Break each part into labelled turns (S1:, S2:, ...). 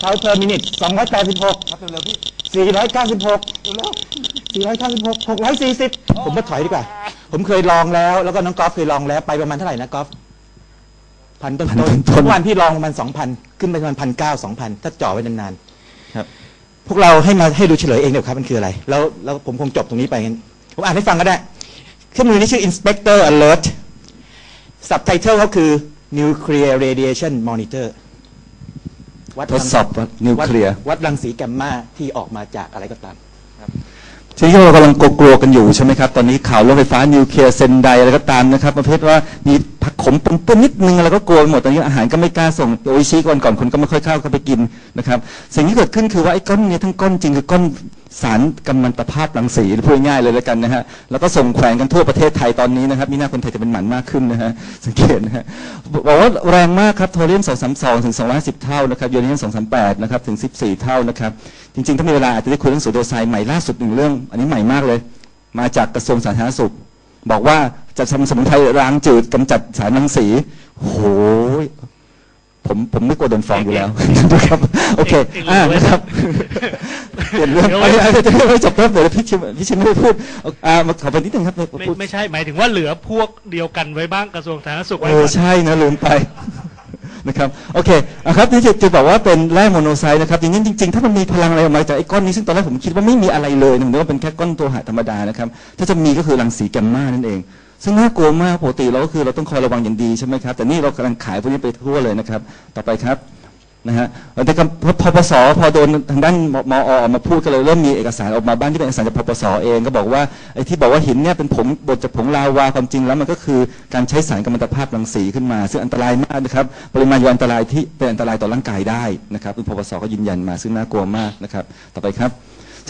S1: เขาเพอร์มินิต286
S2: ครับเร็วๆพี่
S1: 496
S2: เร็ว
S1: 496 640ผมมาถอยดีกว่า ผมเคยลองแล้ว แล้วก็น้องกอล์ฟเคยลองแล้วไปประมาณเท่าไหร่นะกอล์ฟพันต้น
S3: พัน
S1: ต้น
S3: ต้นๆ
S1: ทุกวันพี่ลองประมาณสองพันขึ้นไปประมาณพันเก้าสองพันถ้าจ่อไว้นานๆ
S3: ครับ
S1: พวกเราให้มาให้ดูเฉลยเองเดี๋ยวครับมันคืออะไร แล้วแล้วผมคงจบตรงนี้ไปงั้นผมอ่านให้ฟังก็ได้เครื่องมือนี้ชื่อ Inspector Alert Subtitle เขาคือ Nuclear Radiation Monitor วั
S3: ทดสอบนิวเคลียร์
S1: วัดวัดรังสีแกมมาที่ออกมาจากอะไรก็ตาม
S3: ทีนี้เรากำลังกลัวๆกันอยู่ใช่ไหมครับ ตอนนี้ข่าวรถไฟฟ้านิวเคลียร์เซนไดอะไรก็ตามนะครับ ประเภทว่ามีผักขมปนเปื้อนนิดนึงอะไรก็กลัวหมดตอนนี้อาหารก็ไม่กล้าส่งโออิชิก่อนก่อนคนก็ไม่ค่อยเข้าเข้าไปกินนะครับสิ่งที่เกิดขึ้นคือว่าไอ้ก้อนเนี้ทั้งก้อนจริงคือก้อนสารกัมมันตภาพรังสีพูดง่ายเลยแล้วกันนะฮะแล้วก็ส่งแขวนกันทั่วประเทศไทยตอนนี้นะครับมีหน้าคนไทยจะเป็นหมันมากขึ้นนะฮะสังเกตนะฮะบอกว่าแรงมากครับโทเรียม232ถึง250 เท่านะครับยูเรเนียม238นะครับถึง 14 เท่านะครับจริงๆถ้ามีเวลาอาจจะได้คุยเรื่องสูโดไซด์ใหม่ล่าสุดหนึ่งเรื่อง อันนี้ใหม่มากเลย มาจากกระทรวงสาธารณสุข บอกว่าจะทำสมุนไพรล้างจืดกำจัดสารรังสีโอ้โหผมผมไม่กลัวโดนฟ้องอยู่แล้วนะครับโอเคอ่านะครับเปลี่ยนเรื่องไปจะไม่จบแล้วเดี๋ยวพี่ชิมพี่ชิมไม่ได้พูดอ่ามาขอไปนิดนึงครับ
S4: ไม่
S3: พูด
S4: ไม่ใช่หมายถึงว่าเหลือพวกเดียวกันไว้บ้างกระทรวงสาธารณสุข
S3: เอ
S4: ไว้
S3: อ
S4: ก่อน
S3: ใช่นะลืมไป นะครับโอเคอะครับนี่จะจะบอกว่าเป็นแร่โมโนไซต์นะครับจริงจริงๆถ้ามันมีพลังอะไรออกมาจากไอ้ก้อนนี้ซึ่งตอนแรกผมคิดว่าไม่มีอะไรเลยนะผมนึกว่าเป็นแค่ก้อนตัวหะธรรมดานะครับถ้าจะมีก็คือรังสีแกมมานั่นเอง ซึ่งน่ากลัวมากปกติเราก็คือเราต้องคอยระวังอย่างดีใช่ไหมครับแต่นี่เรากำลังขายพวกนี้ไปทั่วเลยนะครับต่อไปครับ นะฮะแต่ก็พปสพอโดนทางด้านมอออกมาพูดก็เลยเริ่มมีเอกสารออกมาบ้างที่เป็นเอกสารจากพปสเองก็บอกว่าไอ้ที่บอกว่าหินเนี่ยเป็นผงบดจากผงลาวาความจริงแล้วมันก็คือการใช้สารกัมมันตภาพรังสีขึ้นมา ซึ่งอันตรายมากนะครับปริมาณอยู่อันตรายที่เป็นอันตรายต่อร่างกายได้นะครับพปสก็ยืนยันมาซึ่งน่ากลัวมากนะครับ ต่อไปครับ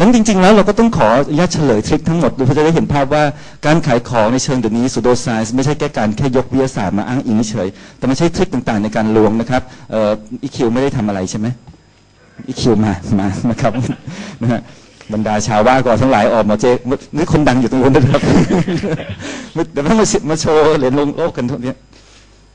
S3: ฉะนั้นจริง ๆ แล้วเราก็ต้องขออนุญาตเฉลยทริคทั้งหมดดูเพื่อจะได้เห็นภาพว่าการขายของในเชิงเดี๋ยวนี้สูโดไซน์ไม่ใช่แค่การแค่ยกวิทยาศาสตร์มาอ้างอิงเฉย แต่ไม่ใช่ทริคต่างๆ ในการลวงนะครับอีคิวไม่ได้ทำอะไรใช่ไหมอีคิวมามานะครับนะฮะบรรดาชาวบ้านก่อนทั้งหลายออกมาเจ๊นี่คนดังอยู่ตรงนู้นนะครับเดี๋ยวต้องมาสิมาโชว์เหรียญลงโลกกันทุกเนี้ย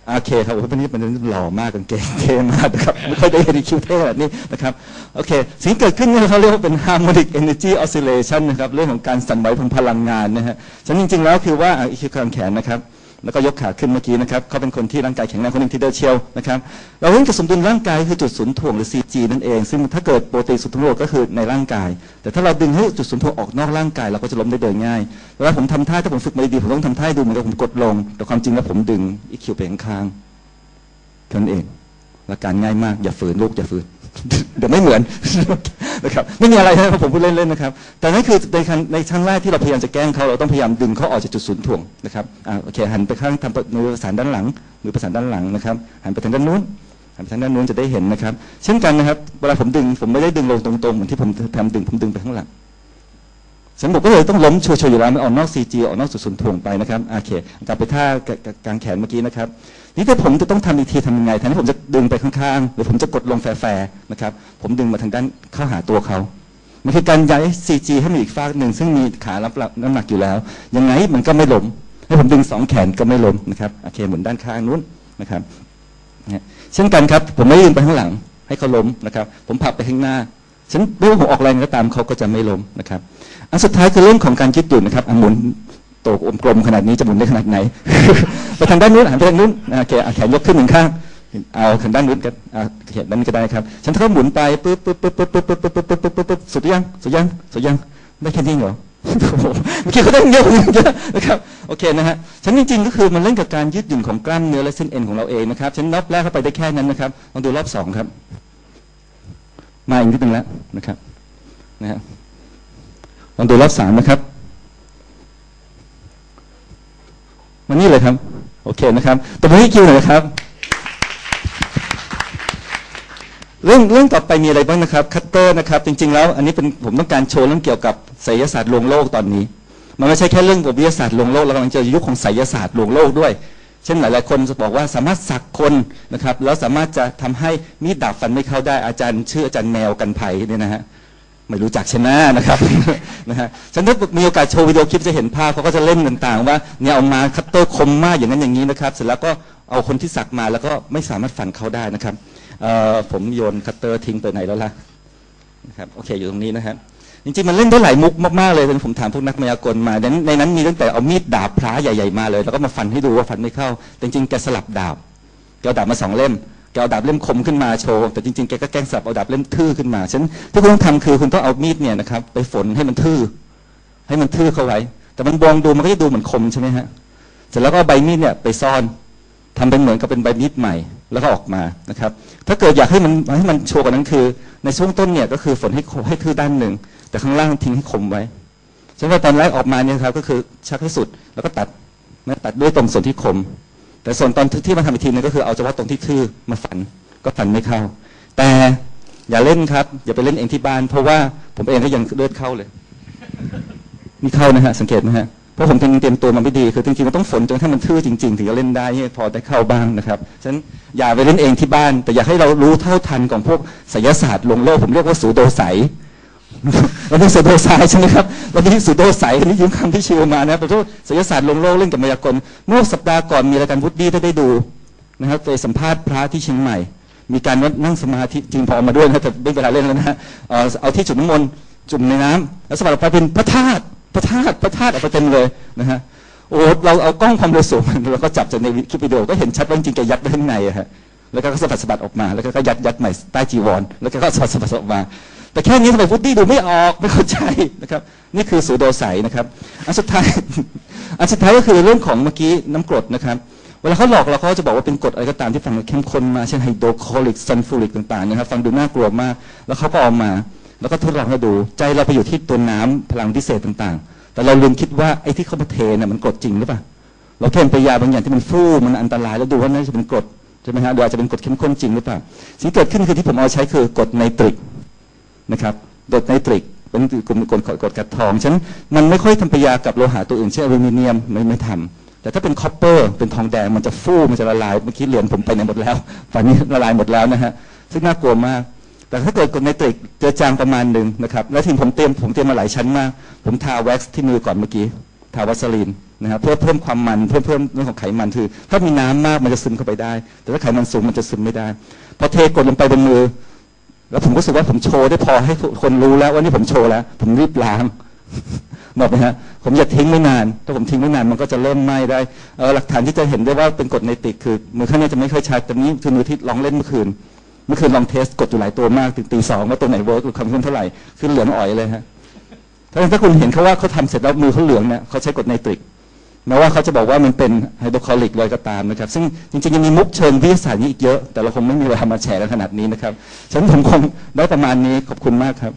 S3: โอเคครับโอ้โหวันนี้มันหล่อมากกางเกงเท่มากนะครับไม่ค่อยได้เห็นคิวเท่แบบนี้นะครับโอเค สิ่งเกิดขึ้นเนี่ยเขาเรียกว่าเป็น harmonic energy oscillation นะครับเรื่องของการสั่นไหวของพลังงานนะฮะฉะนั้นจริงๆแล้วคือว่าอีคิวกลางแขนนะครับ แล้วก็ยกขาขึ้นเมื่อกี้นะครับเขาเป็นคนที่ร่างกายแข็งแรงคนหนึ่งที่เดินเชียวนะครับเราเรื่องกับสมดุลร่างกายคือจุดศูนย์ถ่วงหรือ CG นั่นเอง ซึ่งถ้าเกิดโปรตีนศูนย์ถ่วงก็คือในร่างกาย แต่ถ้าเราดึงให้จุดศูนย์ถ่วงออกนอกร่างกายเราก็จะล้มได้โดยง่ายเวลาผมทำท่าถ้าผมฝึกมาดีๆผมต้องทำท่าดูเหมือนกับผมกดลง แต่ความจริงแล้วผมดึงอีคิวไปข้างๆแค่นั้นเองหลักการง่ายมากอย่าฝืนลูกอย่าฝืน เดี๋ยวไม่เหมือนนะครับไม่มีอะไรนะครับผมพูดเล่นๆนะครับ แต่นั่นคือในครั้งในครั้งแรกที่เราพยายามจะแกล้งเขาเราต้องพยายามดึงเขาออกจากจุดศูนย์ถ่วงนะครับอ่าโอเคหันไปข้างทำมือประสานด้านหลังมือประสานด้านหลังนะครับหันไปทางด้านนู้นหันไปทางด้านนู้นจะได้เห็นนะครับ เช่นกันนะครับเวลาผมดึงผมไม่ได้ดึงลงตรงๆเหมือนที่ผมพยายามดึงผมดึงไปข้างหลัง ฉันบอกก็เลยต้องล้มชัวร์ๆอยู่แล้วไม่ออกนอก CG ออกนอกจุดศูนย์ถ่วงไปนะครับโอเคกลับไปท่ากลางแขนเมื่อกี้นะครับนี่ถ้าผมจะต้องทำอีกทีทำยังไงแทนที่ผมจะดึงไปข้างๆหรือผมจะกดลงแฟร์ๆนะครับผมดึงมาทางด้านเข้าหาตัวเขามันคือการย้าย CG ให้มีอีกฟากหนึ่งซึ่งมีขารับน้ำหนักอยู่แล้ว ยังไงมันก็ไม่ล้มให้ผมดึงสองแขนก็ไม่ล้มนะครับโอเคหมุนด้านข้างนู้นนะครับเช่นกันครับ ผมไม่ได้ดึงไปข้างหลัง ให้เขาล้มนะครับ ผมผลักไปข้างหน้า ฉันไม่ว่าผมออกแรงก็ตามเขาก็จะไม่ล้มนะครับ อันสุดท้ายคือเรื่องของการยืดหยุ่นนะครับอะหมุนโตกลมขนาดนี้จะหมุนได้ขนาดไหน ไปทางด้านนู้นหันไปทางนู้นโอเคอะแขนยกขึ้นหนึ่งข้าง เอาทางด้านนู้นกันอะแขนด้านนี้ก็ได้ครับ ฉันก็หมุนไปปึ๊บปึ๊บปึ๊บปึ๊บปึ๊บปึ๊บปึ๊บปึ๊บปึ๊บปึ๊บปึ๊บสุดยังสุดยังสุดยังได้แค่นี้เหรอเมื่อกี้เขาได้เยอะเยอะนะครับโอเคนะฮะฉันจริงๆก็คือมันเล่นกับการยืดหยุ่นของกล้ามเนื้อและเส้นเอ็นของเราเองนะครับฉันรอบแรกเข้าไปได้แค่นั้นนะครับลองดูรอบสองครับ มาอีกนิดนึงแล้วนะครับนะฮะลองดูรอบสามนะครับมานี่เลยครับ โอเคนะครับตบมือให้คิวหน่อยนะครับ เรื่องเรื่องต่อไปมีอะไรบ้างนะครับ คัตเตอร์นะครับ จริง ๆ แล้ว อันนี้เป็นผมต้องการโชว์เรื่องเกี่ยวกับไสยศาสตร์ลวงโลกตอนนี้ มันไม่ใช่แค่เรื่องวิทยาศาสตร์ลวงโลกเรากำลังเจอยุคของไสยศาสตร์ลวงโลกด้วย เช่นหลาย ๆ คนจะบอกว่าสามารถสักคนนะครับแล้วสามารถจะทำให้มีดดาบฟันไม่เข้าได้อาจารย์ชื่ออาจารย์แมวกันไผ่เนี่ยนะฮะไม่รู้จักชนะนะครับนะฮะฉันถ้ามีโอกาสโชว์วิดีโอคลิปจะเห็นภาพเขาก็จะเล่นต่าง ๆ ว่าเนี่ยเอามาคัตเตอร์คมมากอย่างนั้นอย่างนี้นะครับ เสร็จแล้วก็เอาคนที่สักมาแล้วก็ไม่สามารถฟันเขาได้นะครับผมโยนคัตเตอร์ทิ้งไปไหนแล้วล่ะนะครับโอเคอยู่ตรงนี้นะครับ จริงๆมันเล่นได้หลายมุกมากๆเลยผมถามพวกนักมายากลมาในนั้นมีตั้งแต่เอามีดดาบพระใหญ่ๆมาเลย แล้วก็มาฟันให้ดูว่าฟันไม่เข้าแต่จริงๆแกสลับดาบแกเอาดาบมาสองเล่มแกเอาดาบเล่มคมขึ้นมาโชว์แต่จริงๆแกก็แกล้งสลับเอาดาบเล่มทื่อขึ้นมาฉะนั้นที่คุณต้องทำคือคุณต้องเอามีดเนี่ยนะครับไปฝนให้มันทื่อ ให้มันทื่อเข้าไว้ แต่มันมองดูมันก็จะดูเหมือนคมใช่ไหมฮะเสร็จแล้วก็ใบมีดเนี่ยไปซ่อน ทำเป็นเหมือนกับเป็นใบมีดใหม่ แล้วก็ออกมานะครับ ถ้าเกิดอยากให้มันให้มันโชว์กว่านั้นคือ ในช่วงต้นเนี่ยก็คือฝนให้ให้ทื่อด้านหนึ่ง แต่ข้างล่างทิ้งให้คมไว้ฉะนั้นว่าตอนแรกออกมาเนี่ยครับก็คือชักให้สุดแล้วก็ตัดนะตัดด้วยตรงส่วนที่คม แต่ส่วนตอนที่มาทำอีกทีนึงก็คือเอาเฉพาะตรงที่ทื่อมาฝันก็ฝันไม่เข้า แต่อย่าเล่นครับ อย่าไปเล่นเองที่บ้าน เพราะว่าผมเองก็ยังเลือดเข้าเลยนี่เข้านะฮะสังเกตไหมฮะ เพราะผมเตรียมตัวมาไม่ดีคือจริงๆมันต้องฝนจนถ้ามันทื่อจริงๆ ถึงจะเล่นได้พอได้เข้าบ้างนะครับฉะนั้นอย่าไปเล่นเองที่บ้าน แต่อยากให้เรารู้เท่าทันของพวกไสยศาสตร์ลวงโลกผมเรียกว่าสูโดไสเราเป็นสูโดไซใช่ไหมครับเราเป็นสูโดไสอันนี้ยืมคำที่ชิวมานะครับเป็นพวกไสยศาสตร์ลวงโลกเล่นกับมายากลเมื่อสัปดาห์ก่อนมีรายการวุฒิถ้าได้ดูนะครับไปสัมภาษณ์พระที่เชียงใหม่ มีการนั่งสมาธิจริงพอมาด้วยนะแต่ไม่เวลาเล่นแล้วนะเอาที่จุดน้ำมนต์จุ่มในน้ำแล้วสะบัดออกไปเป็นพระธาตุ พระธาตุพระธาตุออกไปเต็มเลยนะฮะโอ้เราเอากล้องความเร็วสูงเราก็จับจากในคลิปวิดีโอก็เห็นชัดว่าจริงๆแกยัดไว้ข้างในอะฮะแล้วก็สะบัดสะบัดออกมา แล้วก็ยัดยัดใหม่ใต้จีวร แล้วก็สะบัดสะบัดออกมา แต่แค่นี้ทำไมฟุตดี้ดูไม่ออกไม่เข้าใจนะครับ นี่คือสูโดไสนะครับ อันสุดท้าย อันสุดท้ายก็คือเรื่องของเมื่อกี้น้ำกรดนะครับ เวลาเขาหลอกเราเขาจะบอกว่าเป็นกรดอะไรก็ตามที่ฟังเข้มข้นมา เช่นไฮโดรคลอริกซัลฟูริกต่างๆนะครับ ฟังดูน่ากลัวมาก แล้วเขาก็เอามา แล้วก็ทดลองให้ดู ใจเราไปอยู่ที่ตัวน้ำพลังพิเศษต่างๆ แต่เราลืมคิดว่าไอ้ที่เขามาเทเนี่ยมันกดจริงหรือเปล่าเราเทไปยาบางอย่างที่มันฟู่มันอันตรายแล้วดูว่าน่าจะเป็นกดใช่ไหมฮะหรืออาจจะเป็นกดเข้มข้นจริงหรือเปล่าสิ่งเกิดขึ้นคือที่ผมเอาใช้คือกดไนตริกนะครับกดไนตริกเป็นกลุ่มกรดกดกัดทองฉะนั้นมันไม่ค่อยทำปยากับโลหะตัวอื่นเช่นอลูมิเนียมไม่ไม่ทำแต่ถ้าเป็นคอปเปอร์เป็นทองแดงมันจะฟูมันจะละลายเมื่อกี้เหรียญผมไปไหนหมดแล้วตอนนี้ละลายหมดแล้วนะฮะซึ่งน่ากลัวมาก แต่ถ้าเกิดกรดไนตริกเจอจางประมาณหนึ่งนะครับแล้วทีมผมเตรียมผมเตรียมมาหลายชั้นมาก ผมทาแว็กซ์ที่มือก่อนเมื่อกี้ทาวัสลีนนะครับเพื่อเพิ่มความมันเพื่อเพิ่มเรื่องของไขมันคือ ถ้ามีน้ำมากมันจะซึมเข้าไปได้ แต่ถ้าไขมันสูงมันจะซึมไม่ได้พอเทกดลงไปบนมือ แล้วผมก็รู้สึกว่าผมโชว์ได้พอให้คนรู้แล้วว่านี่ผมโชว์แล้ว ผมรีบล้างบอกไหมฮะผมอย่าทิ้งไม่นาน ถ้าผมทิ้งไม่นานมันก็จะเริ่มไหม้ได้เออหลักฐานที่จะเห็นได้ว่าเป็นกดไนตริกคือมือข้างนี้จะไม่ค่อยชัดแต่นี้คือมือที่ลองเล่นเมื่อคืน เมื่อคืนลองเทสกดอยู่หลายตัวมากถึงตีสองว่าตัวไหนเวิร์กหรือคำขึ้นเท่าไหร่ขึ้นเหลืองอ่อยเลยฮะถ้าถ้าคุณเห็นเขาว่าเขาทำเสร็จแล้วมือเขาเหลืองเนี่ยเขาใช้กดไนตริกแม้ว่าเขาจะบอกว่ามันเป็นไฮโดรคลอริกเลยก็ตามนะครับ ซึ่งจริงๆยังมีมุกเชิงวิทยาศาสตร์นี้อีกเยอะ แต่เราคงไม่มีเวลามาแชร์กันขนาดนี้นะครับฉันผมคงได้ประมาณนี้ขอบคุณมากครับ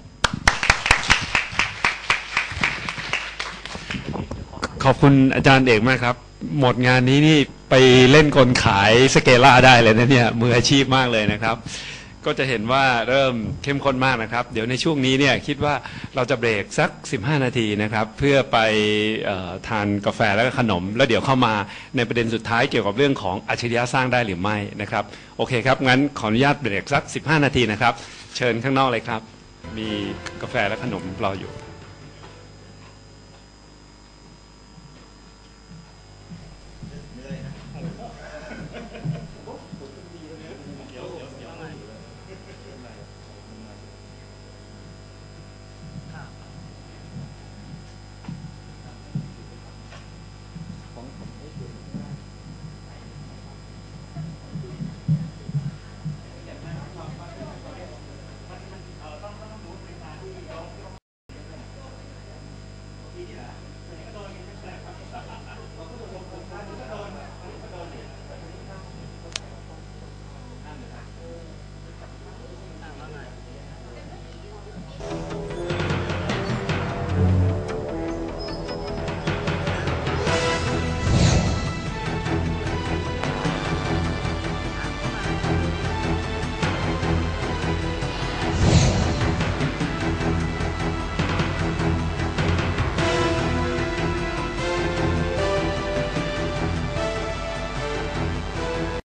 S2: ขอบคุณอาจารย์เอกมากครับ หมดงานนี้นี่ไปเล่นกลขายสเกล่าได้เลยนะเนี่ยมืออาชีพมากเลยนะครับ ก็จะเห็นว่าเริ่มเข้มข้นมากนะครับ เดี๋ยวในช่วงนี้เนี่ยคิดว่าเราจะเบรกสัก 15 นาทีนะครับ เพื่อไปออทานกาแฟแล้วก็ขนม แล้วเดี๋ยวเข้ามาในประเด็นสุดท้ายเกี่ยวกับเรื่องของอัจฉริยะสร้างได้หรือไม่นะครับ โอเคครับ งั้นขออนุญาตเบรกสัก 15 นาทีนะครับ เชิญข้างนอกเลยครับ มีกาแฟและขนมรออยู่